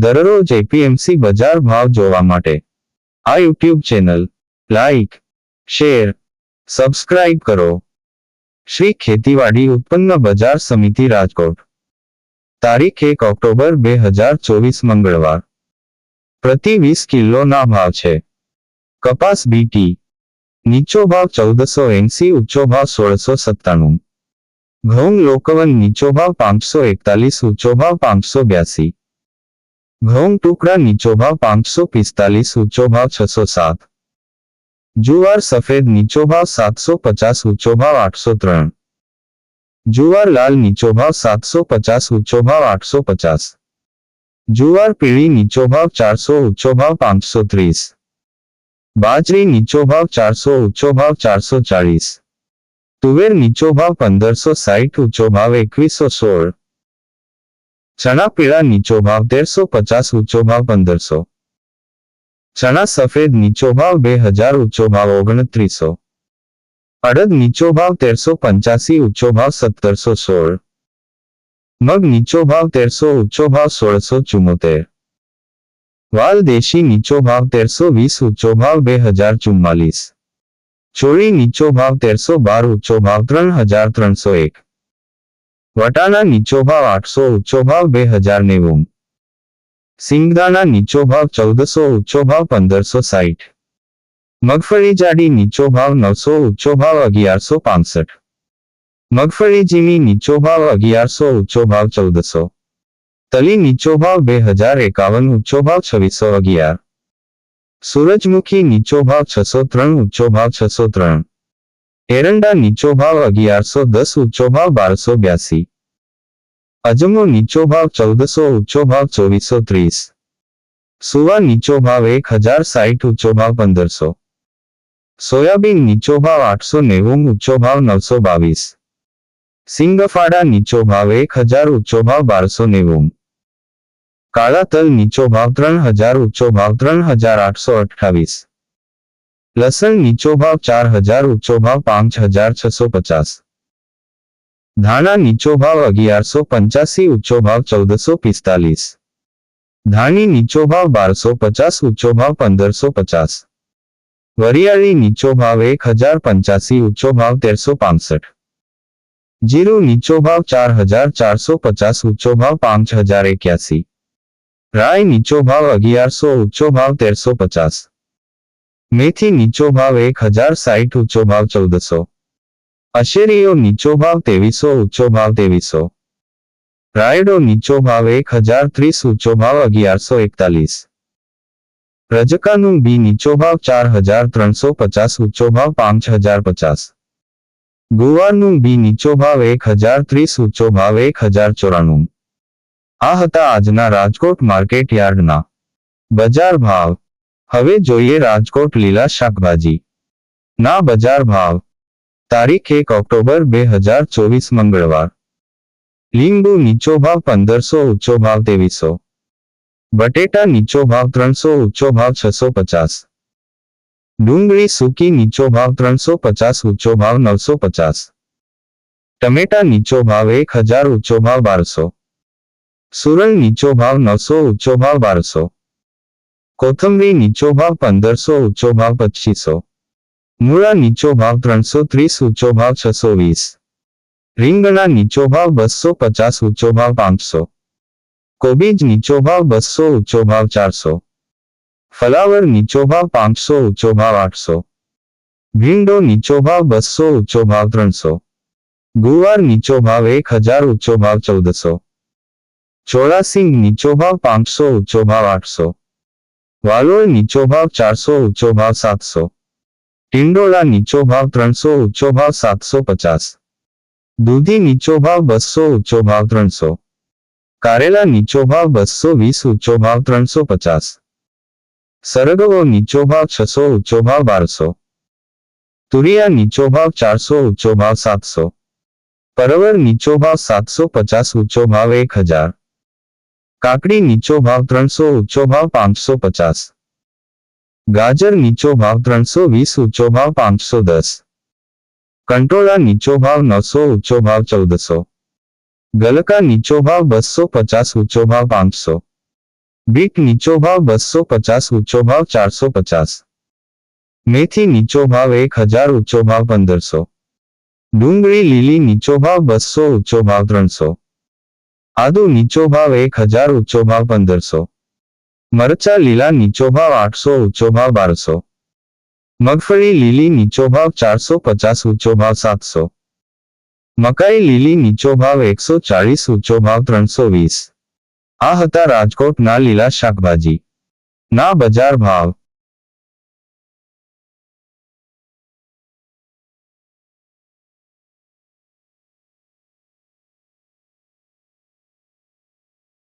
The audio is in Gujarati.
દરરોજ એપીએમસી બજાર ભાવ જોવા માટે આ YouTube channel like share subscribe કરો શ્રી ખેતીવાડી ઉત્પન્ન બજાર સમિતિ રાજકોટ તારીખ એક ઓક્ટોબર બે હજાર ચોવીસ મંગળવાર પ્રતિ વીસ કિલોના ભાવ છે કપાસ બીટી નીચો ભાવ ચૌદસો એંસી ઊંચો ભાવ સોળસો સત્તાણું ઘઉં લોકવન નીચો ભાવ પાંચસો એકતાલીસ ઊંચો ભાવ પાંચસો બ્યાસી ઘઉં ટુકડા નીચો ભાવ પાંચસો પિસ્તાલીસ ઊંચો ભાવ છસો સાત જુવાર સફેદ નીચો ભાવ સાતસો પચાસ ઊંચો ભાવ આઠસો ત્રણ જુવાર લાલ નીચો ભાવ સાતસો પચાસ ઊંચો ભાવ આઠસો પચાસ જુવાર પીળી નીચો ભાવ ચારસો ઊંચો ભાવ પાંચસો ત્રીસ બાજરી નીચો ભાવ ચારસો ઊંચો ભાવ ચારસો ચાળીસ તુવેર નીચો ભાવ પંદરસો સાઠ ઊંચો ભાવ એકવીસો સોળ चना पीड़ा नीचो भाव डेढ़ सौ पचास उच्चो भाव पंदर सौ चना सफेद नीचो भाव बे हजार उच्चो भाव ओगणत्रीसो अड़द नीचो भाव तेरसो पंचासी उच्चो भाव सत्तर सो सोल मग नीचो भाव तेरसो उच्चो भाव सोल सो चुमोतेर वाल देशी नीचो भाव तेरसो वीस उच्चो भाव बे हजार चुम्बालीस चोरी नीचो भाव तेरसो बार उच्चो भाव त्रन हजार त्रन सौ एक વટાના નીચો ભાવ આઠસો ઊંચો ભાવ બે હજાર નેવું સિંગદાના નીચો ભાવ ચૌદસો ઊંચો ભાવ પંદરસો સાઠ મગફળી જાડી નીચો ભાવ નવસો ઊંચો ભાવ અગિયારસો પાંસઠ મગફળી જીની નીચો ભાવ અગિયારસો ઊંચો ભાવ ચૌદસો તલી નીચો ભાવ બે હજાર એકાવન ઊંચો ભાવ છવ્વીસો અગિયાર સૂરજમુખી નીચો ભાવ છસો ત્રણ ઊંચો ભાવ છસો ત્રણ एरंडा नीचो भाव अगियार दस उच्चो भाव बारह सौ बयासी अजमो नीचो भाव चौदह सौ उच्चो भाव चौबीस सौ तीस सुवा नीचो भाव एक हजार साठ उच्चो भाव पंदर सौ सोयाबीन नीचो भाव आठ सौ नेव उच्चो भाव नौ सौ बावीस सिंगफाड़ा नीचो भाव एक हजार उच्चो भाव बार सौ नेव काला तल नीचो भाव त्रन हजार उच्चो भाव त्रन हजार आठ सौ अठावीस लसन नीचो भाव चार हजार उच्चो भाव पांच हजार छ सौ पचास धाना नीचो भाव अगियार सौ पंचासी उच्चो भाव चौदह सौ पिस्तालीस धानी नीचो भाव बारह सौ पचास उच्चो भाव पंद्रह सौ पचास वरियाली नीचो भाव एक हजार पंचासी उच्चो भाव तेरह सौ पांसठ जीरो नीचो भाव चार हजार चार सौ पचास उच्चो भाव पांच हजार इक्यासी राय नीचो भाव अगियार सौ उच्चो भाव तेरह सौ पचास મેથી નીચો ભાવ એક હજાર સાઠ ઊંચો ભાવ ચૌદસો અશેરીઓ નીચો ભાવ તેવીસો ઊંચો ભાવ તેવીસો રાયડો નીચો ભાવ એક હજાર ત્રીસ ઊંચો ભાવ અગિયારસો એકતાલીસ રજકાનું બી નીચો ભાવ ચાર હજાર ત્રણસો પચાસ ઊંચો ભાવ પાંચ હજાર પચાસ ગુવારનું બી નીચો ભાવ એક હજાર ત્રીસ ઊંચો ભાવ એક હજાર ચોરાણું આ હતા આજના રાજકોટ માર્કેટ યાર્ડના બજાર ભાવ हमें જોઈએ રાજકોટ લીલા શાકભાજી ના બજાર ભાવ તારીખ 1 ઓક્ટોબર 2024 મંગળવાર લીંગો નીચો ભાવ 1500 ઉંચો ભાવ 2300 બટેટા નીચો ભાવ 300 ઉંચો ભાવ 650 ડુંગળી સુકી નીચો ભાવ 350 ઉંચો ભાવ 950 ટમેટા નીચો ભાવ 1000 ઉંચો ભાવ 1200 સૂરણ નીચો ભાવ 900 ઉંચો ભાવ 1200 કોથમરી નીચો ભાવ પંદરસો ઊંચો ભાવ પચીસો મૂળા નીચો ભાવ ત્રણસો ત્રીસ ઊંચો ભાવ છસો વીસ રીંગણા નીચો ભાવ બસો પચાસ ઊંચો ભાવ પાંચસો કોબીજ નીચો ભાવ બસો ઊંચો ભાવ ચારસો ફલાવર નીચો ભાવ પાંચસો ઊંચો ભાવ આઠસો ભીંડો નીચો ભાવ બસો ઊંચો ભાવ ત્રણસો ગુવાર નીચો ભાવ એક હજાર ઊંચો ભાવ ચૌદસો ચોળાસિંગ નીચો ભાવ પાંચસો ઊંચો ભાવ આઠસો વાલોળ નીચો ભાવ ચારસો ઊંચો ભાવ સાતસો ટિંડોળા નીચો ભાવ ત્રણસો ઊંચો ભાવ સાતસો પચાસ દૂધી નીચો ભાવ બસો ઊંચો ભાવ ત્રણસો કારેલા નીચો ભાવ બસો વીસ ઊંચો ભાવ ત્રણસો પચાસ સરગવો નીચો ભાવ છસો ઊંચો ભાવ બારસો તુરિયા નીચો ભાવ ચારસો ઊંચો ભાવ સાતસો પરવર નીચો ભાવ સાતસો પચાસ ઊંચો ભાવ એક હજાર काकड़ी नीचो भाव त्रो ऊंचो भाव पांच सौ पचास गाजर नीचो भाव त्रो वीस ऊंचो भाव पांच सौ दस कंट्रोला नीचो भाव नौ सौ उच्चो भाव चौदह सौ गलका नीचो भाव बसो पचास उच्चो भाव पांच सौ बीट नीचो भाव बसो पचास उच्चो भाव चार सौ पचास मेथी नीचो भाव एक हजार उच्चो भाव पंदर सौ डूंगी लीली नीचो भाव बसो ऊंचो भाव त्रो આદુ નીચો ભાવ એક હજાર ઊંચો ભાવ પંદરસો મરચા લીલા નીચો ભાવ આઠસો ઊંચો ભાવ બારસો મગફળી લીલી નીચો ભાવ ચારસો પચાસ ઊંચો ભાવ સાતસો મકાઈ લીલી નીચો ભાવ એકસો ચાળીસ ઊંચો ભાવ ત્રણસો વીસ આ હતા રાજકોટના લીલા શાકભાજી ના બજાર ભાવ